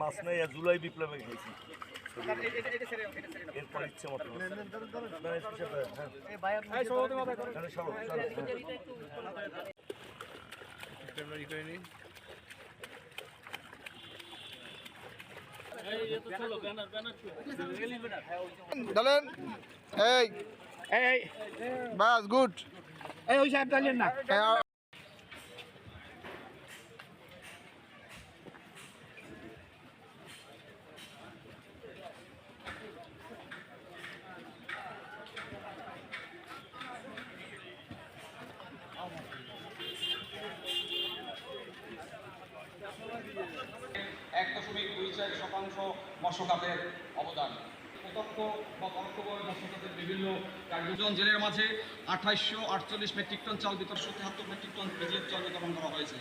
মাছ নাই জুলাই বিপ্লবে গেছি। এরপর ইচ্ছে মতো না, এই। এই বাস গুড। এই ওই সাহেব চালিয়ে না। এক দশমিক দুই চার শতাংশ মৎস্য খাতের অবদান। প্রত্যক্ষ বা পরোক্ষভাবে মৎস্য খাতের বিভিন্ন কার্যজন জেলের মাঝে আঠাইশশো আটচল্লিশ মেট্রিক টন চাল বিতরণ তেহাত্তর মেট্রিক টন পেঁয়াজের চাল বিতরণ করা হয়েছে।